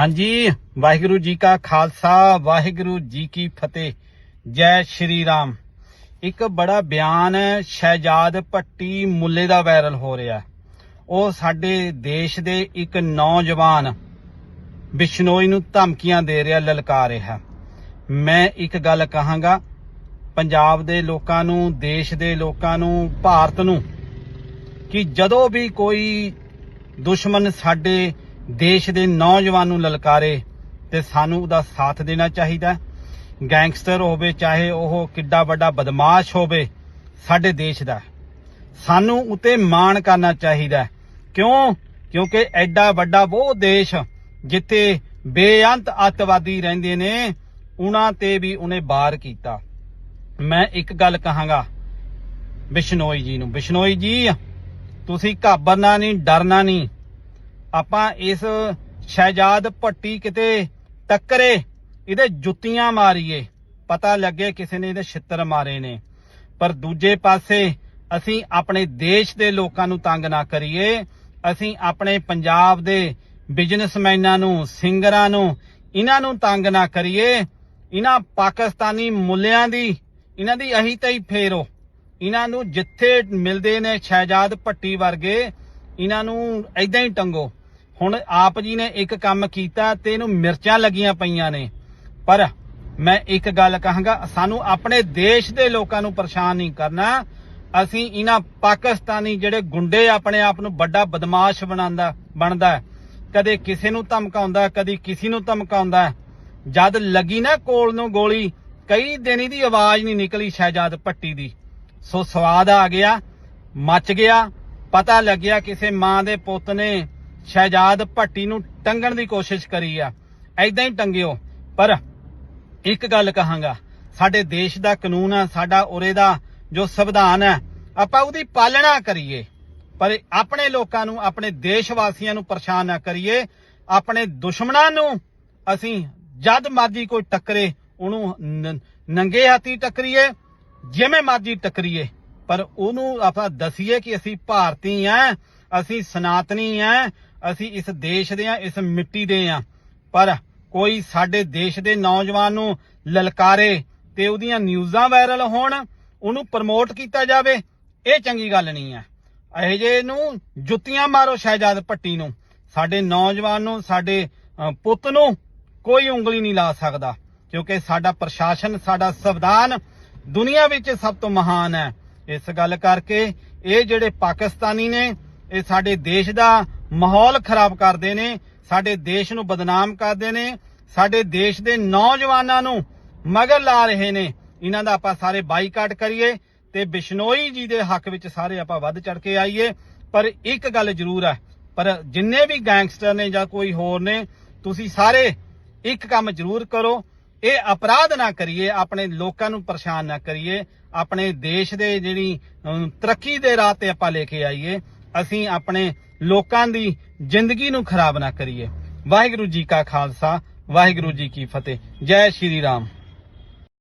ਹਾਂਜੀ, ਵਾਹਿਗੁਰੂ ਜੀ ਕਾ ਖਾਲਸਾ, ਵਾਹਿਗੁਰੂ ਜੀ ਕੀ ਫਤਿਹ। ਜੈ ਸ਼੍ਰੀ ਰਾਮ। ਇੱਕ ਬੜਾ ਬਿਆਨ ਸ਼ਹਿਜਾਦ ਭੱਟੀ ਮੁੱਲੇ ਦਾ ਵਾਇਰਲ ਹੋ ਰਿਹਾ ਉਹ ਸਾਡੇ ਦੇਸ਼ ਦੇ ਇੱਕ ਨੌਜਵਾਨ ਬਿਸ਼ਨੋਈ ਨੂੰ ਧਮਕੀਆਂ ਦੇ ਰਿਹਾ, ਲਲਕਾ ਰਿਹਾ। ਮੈਂ ਇੱਕ ਗੱਲ ਕਹਾਂਗਾ, ਪੰਜਾਬ ਦੇ ਲੋਕਾਂ ਨੂੰ, ਦੇਸ਼ ਦੇ ਲੋਕਾਂ ਨੂੰ, ਭਾਰਤ ਨੂੰ, ਕਿ ਜਦੋਂ ਵੀ ਕੋਈ ਦੁਸ਼ਮਣ ਸਾਡੇ ਦੇਸ਼ ਦੇ ਨੌਜਵਾਨ ਨੂੰ ਲਲਕਾਰੇ ਤੇ ਸਾਨੂੰ ਉਹਦਾ ਸਾਥ ਦੇਣਾ ਚਾਹੀਦਾ। ਗੈਂਗਸਟਰ ਹੋਵੇ, ਚਾਹੇ ਉਹ ਕਿੱਡਾ ਵੱਡਾ ਬਦਮਾਸ਼ ਹੋਵੇ, ਸਾਡੇ ਦੇਸ਼ ਦਾ। ਸਾਨੂੰ ਉਤੇ ਮਾਣ ਕਰਨਾ ਚਾਹੀਦਾ। ਕਿਉਂ? ਕਿਉਂਕਿ ਐਡਾ ਵੱਡਾ ਉਹ ਦੇਸ਼ ਜਿੱਥੇ ਬੇਅੰਤ ਅੱਤਵਾਦੀ ਰਹਿੰਦੇ ਨੇ, ਉਹਨਾਂ ਤੇ ਵੀ ਉਹਨੇ ਬਾਰ ਕੀਤਾ। ਮੈਂ ਇੱਕ ਗੱਲ ਕਹਾਂਗਾ ਬਿਸ਼ਨੋਈ ਜੀ ਨੂੰ। ਬਿਸ਼ਨੋਈ ਜੀ, ਤੁਸੀਂ ਘਾਬਰਨਾ ਨਹੀਂ, ਡਰਨਾ ਨਹੀਂ। ਆਪਾਂ ਇਸ ਸ਼ਹਿਜਾਦ ਭੱਟੀ ਕਿਤੇ ਟੱਕਰੇ, ਇਹਦੇ ਜੁੱਤੀਆਂ ਮਾਰੀਏ। ਪਤਾ ਲੱਗੇ ਕਿਸੇ ਨੇ ਇਹਦੇ ਛਿੱਤਰ ਮਾਰੇ ਨੇ। ਪਰ ਦੂਜੇ ਪਾਸੇ ਅਸੀਂ ਆਪਣੇ ਦੇਸ਼ ਦੇ ਲੋਕਾਂ ਨੂੰ ਤੰਗ ਨਾ ਕਰੀਏ। ਅਸੀਂ ਆਪਣੇ ਪੰਜਾਬ ਦੇ ਬਿਜ਼ਨਸਮੈਨਾਂ ਨੂੰ, ਸਿੰਗਰਾਂ ਨੂੰ, ਇਹਨਾਂ ਨੂੰ ਤੰਗ ਨਾ ਕਰੀਏ। ਇਹਨਾਂ ਪਾਕਿਸਤਾਨੀ ਮੁੱਲਿਆਂ ਦੀ, ਇਹਨਾਂ ਦੀ ਅਹੀ ਤਈ ਫੇਰੋ ਇਹਨਾਂ ਨੂੰ ਜਿੱਥੇ ਮਿਲਦੇ ਨੇ ਸ਼ਹਿਜਾਦ ਭੱਟੀ ਵਰਗੇ, ਇਹਨਾਂ ਨੂੰ ਐਦਾਂ ਹੀ ਟੰਗੋ। ਹੁਣ ਆਪ ਜੀ ਨੇ ਇੱਕ ਕੰਮ ਕੀਤਾ ਤੇ ਇਹਨੂੰ ਮਿਰਚਾਂ ਲੱਗੀਆਂ ਪਈਆਂ ਨੇ। ਪਰ ਮੈਂ ਇੱਕ ਗੱਲ ਕਹਾਂਗਾ, ਸਾਨੂੰ ਆਪਣੇ ਦੇਸ਼ ਦੇ ਲੋਕਾਂ ਨੂੰ ਪਰੇਸ਼ਾਨ ਨਹੀਂ ਕਰਨਾ। ਅਸੀਂ ਇਹਨਾਂ ਪਾਕਿਸਤਾਨੀ ਜਿਹੜੇ ਗੁੰਡੇ ਆਪਣੇ ਆਪ ਨੂੰ ਵੱਡਾ ਬਦਮਾਸ਼ ਬਣਾਉਂਦਾ, ਬਣਦਾ ਕਦੇ ਕਿਸੇ ਨੂੰ ਧਮਕਾਉਂਦਾ, ਕਦੀ ਕਿਸੇ ਨੂੰ ਧਮਕਾਉਂਦਾ ਜਦ ਲੱਗੀ ਨਾ ਕੋਲ ਨੂੰ ਗੋਲੀ, ਕਈ ਦਿਨ ਦੀ ਆਵਾਜ਼ ਨਹੀਂ ਨਿਕਲੀ ਸ਼ਹਿਜਾਦ ਭੱਟੀ ਦੀ। ਸੋ ਸਵਾਦ ਆ ਗਿਆ, ਮੱਚ ਗਿਆ, ਪਤਾ ਲੱਗਿਆ ਕਿਸੇ ਮਾਂ ਦੇ ਪੁੱਤ ਨੇ ਸ਼ਹਿਜਾਦ ਭੱਟੀ ਨੂੰ ਟੰਗਣ ਦੀ ਕੋਸ਼ਿਸ਼ ਕਰੀ ਆ। ਐਦਾਂ ਹੀ ਟੰਗਿਓ। ਪਰ ਇੱਕ ਗੱਲ ਕਹਾਂਗਾ, ਸਾਡੇ ਦੇਸ਼ ਦਾ ਕਾਨੂੰਨ ਆ, ਸਾਡਾ ਉਰੇ ਦਾ ਜੋ ਸੰਵਿਧਾਨ ਹੈ ਆਪਾਂ ਉਹਦੀ ਪਾਲਣਾ ਕਰੀਏ। ਪਰ ਆਪਣੇ ਲੋਕਾਂ ਨੂੰ, ਆਪਣੇ ਦੇਸ਼ ਵਾਸੀਆਂ ਨੂੰ ਪਰੇਸ਼ਾਨ ਨਾ ਕਰੀਏ। ਆਪਣੇ ਦੁਸ਼ਮਣਾਂ ਨੂੰ ਅਸੀਂ ਜਦ ਮਰਜ਼ੀ ਕੋਈ ਟੱਕਰੇ, ਉਹਨੂੰ ਨੰਗੇ ਹੱਥੀ ਟੱਕਰੀਏ, ਜਿਵੇਂ ਮਰਜ਼ੀ ਟੱਕਰੀਏ। ਪਰ ਉਹਨੂੰ ਆਪਾਂ ਦਸੀਏ ਕਿ ਅਸੀਂ ਭਾਰਤੀ ਆਂ, ਅਸੀਂ ਸਨਾਤਨੀ ਆਂ ਅਸੀਂ ਇਸ ਦੇਸ਼ ਦੇ ਆਂ ਇਸ ਮਿੱਟੀ ਦੇ ਆਂ ਪਰ ਕੋਈ ਸਾਡੇ ਦੇਸ਼ ਦੇ ਨੌਜਵਾਨ ਨੂੰ ਲਲਕਾਰੇ ਤੇ ਉਹਦੀਆਂ ਨਿਊਜ਼ਾਂ ਵਾਇਰਲ ਹੋਣ, ਉਹਨੂੰ ਪ੍ਰਮੋਟ ਕੀਤਾ ਜਾਵੇ, ਇਹ ਚੰਗੀ ਗੱਲ ਨਹੀਂ ਹੈ। ਇਹ ਜੇ ਨੂੰ ਜੁੱਤੀਆਂ ਮਾਰੋ ਸ਼ਹਿਜਾਦ ਭੱਟੀ ਨੂੰ। ਸਾਡੇ ਨੌਜਵਾਨ ਨੂੰ, ਸਾਡੇ ਪੁੱਤ ਨੂੰ ਕੋਈ ਉਂਗਲੀ ਨਹੀਂ ਲਾ ਸਕਦਾ, ਕਿਉਂਕਿ ਸਾਡਾ ਪ੍ਰਸ਼ਾਸਨ, ਸਾਡਾ ਸੰਵਿਧਾਨ ਦੁਨੀਆ ਵਿੱਚ ਸਭ ਤੋਂ ਮਹਾਨ ਹੈ। ਇਸ ਗੱਲ ਕਰਕੇ ਇਹ ਜਿਹੜੇ ਪਾਕਿਸਤਾਨੀ ਨੇ, ਇਹ ਸਾਡੇ ਦੇਸ਼ ਦਾ ਮਾਹੌਲ ਖਰਾਬ ਕਰਦੇ ਨੇ, ਸਾਡੇ ਦੇਸ਼ ਨੂੰ ਬਦਨਾਮ ਕਰਦੇ ਨੇ, ਸਾਡੇ ਦੇਸ਼ ਦੇ ਨੌਜਵਾਨਾਂ ਨੂੰ ਮਗਰ ਲਾ ਰਹੇ ਨੇ। ਇਹਨਾਂ ਦਾ ਆਪਾਂ ਸਾਰੇ ਬਾਈਕਾਟ ਕਰੀਏ ਤੇ ਬਿਸ਼ਨੋਈ ਜੀ ਦੇ ਹੱਕ ਵਿੱਚ ਸਾਰੇ ਆਪਾਂ ਵੱਧ ਚੜ ਕੇ ਆਈਏ। ਪਰ ਇੱਕ ਗੱਲ ਜ਼ਰੂਰ ਹੈ, ਪਰ ਜਿੰਨੇ ਵੀ ਗੈਂਗਸਟਰ ਨੇ ਜਾਂ ਕੋਈ ਹੋਰ ਨੇ, ਤੁਸੀਂ ਸਾਰੇ ਇੱਕ ਕੰਮ ਜ਼ਰੂਰ ਕਰੋ। ਇਹ ਅਪਰਾਧ ਨਾ ਕਰੀਏ, ਆਪਣੇ ਲੋਕਾਂ ਨੂੰ ਪਰੇਸ਼ਾਨ ਨਾ ਕਰੀਏ। ਆਪਣੇ ਦੇਸ਼ ਦੇ ਜਿਹੜੀ ਤਰੱਕੀ ਦੇ ਰਾਹ ਤੇ ਆਪਾਂ ਲੈ ਕੇ ਆਈਏ। ਅਸੀਂ ਆਪਣੇ ਲੋਕਾਂ ਦੀ ਜ਼ਿੰਦਗੀ ਨੂੰ ਖਰਾਬ ਨਾ ਕਰੀਏ। ਵਾਹਿਗੁਰੂ ਜੀ ਕਾ ਖਾਲਸਾ, ਵਾਹਿਗੁਰੂ ਜੀ ਕੀ ਫਤਿਹ। ਜੈ ਸ਼੍ਰੀ ਰਾਮ।